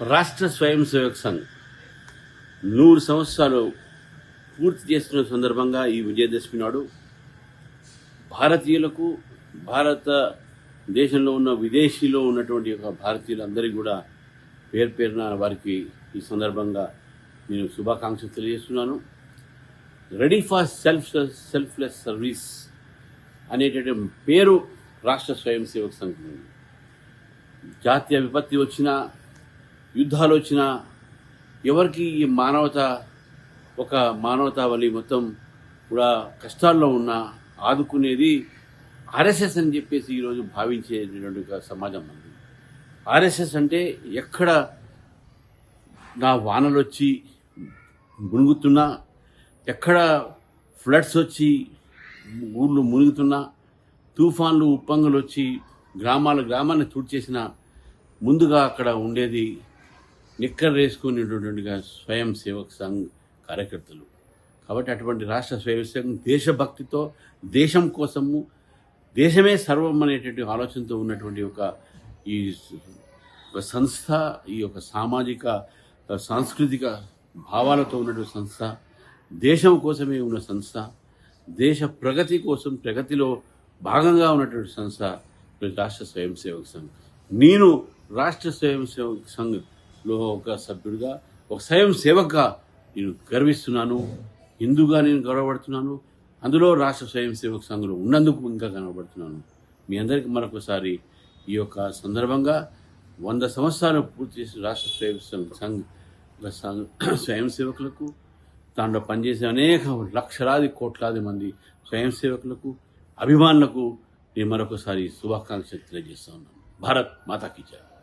రాష్ట్ర స్వయం సేవక్ సంఘ్. నూరు సంవత్సరాలు పూర్తి చేస్తున్న సందర్భంగా ఈ విజయదశమి నాడు భారతీయులకు భారత దేశంలో ఉన్న విదేశీలో ఉన్నటువంటి యొక్క భారతీయులందరికీ కూడా పేరు పేరున వారికి ఈ సందర్భంగా నేను శుభాకాంక్షలు తెలియజేస్తున్నాను. Ready for self selfless service అనేటటువంటి పేరు రాష్ట్ర స్వయం సేవక సంఘం. జాతీయ విపత్తి వచ్చినా యుద్ధాలు వచ్చినా ఎవరికి ఈ మానవత ఒక మానవతావళి మొత్తం కూడా కష్టాల్లో ఉన్న ఆదుకునేది ఆర్ఎస్ఎస్ అని చెప్పేసి ఈరోజు భావించేటటువంటి సమాజం ఉంది ఆర్ఎస్ఎస్ అంటే ఎక్కడ నా వానలు వచ్చి మునుగుతున్నా ఎక్కడ ఫ్లడ్స్ వచ్చి ఊళ్ళు మునుగుతున్నా తుఫాన్లు ఉప్పంగులు వచ్చి గ్రామాల గ్రామాన్ని తుడిచేసిన ముందుగా అక్కడ ఉండేది నిక్కర్ వేసుకునేటటువంటిగా స్వయం సేవక్ సంఘ్ కార్యకర్తలు. కాబట్టి అటువంటి రాష్ట్ర స్వయం సేవకం దేశభక్తితో దేశం కోసము దేశమే సర్వం అనేటువంటి ఆలోచనతో ఉన్నటువంటి ఒక ఈ ఒక సంస్థ ఈ యొక్క సామాజిక సాంస్కృతిక భావాలతో ఉన్నటువంటి సంస్థ దేశం కోసమే ఉన్న సంస్థ దేశ ప్రగతి కోసం ప్రగతిలో భాగంగా ఉన్నటువంటి సంస్థ రాష్ట్ర స్వయం సేవక సంఘ్. నేను రాష్ట్ర స్వయం సేవక సంఘ్ ఒక సభ్యుడిగా ఒక స్వయం సేవక్గా నేను గర్విస్తున్నాను. హిందూగా నేను గౌరవపడుతున్నాను. అందులో రాష్ట్ర స్వయం సేవక సంఘంలో ఉన్నందుకు ఇంకా కనబడుతున్నాను. మీ అందరికీ మరొకసారి ఈ యొక్క సందర్భంగా వంద సంవత్సరాలు పూర్తి చేసిన రాష్ట్ర స్వయం సంఘ్ స్వయం సేవకులకు దాంట్లో పనిచేసే అనేక లక్షలాది కోట్లాది మంది స్వయం సేవకులకు అభిమానులకు నేను మరొకసారి శుభాకాంక్షలు తెలియజేస్తా ఉన్నాను. భారత్ మాతాకి జయ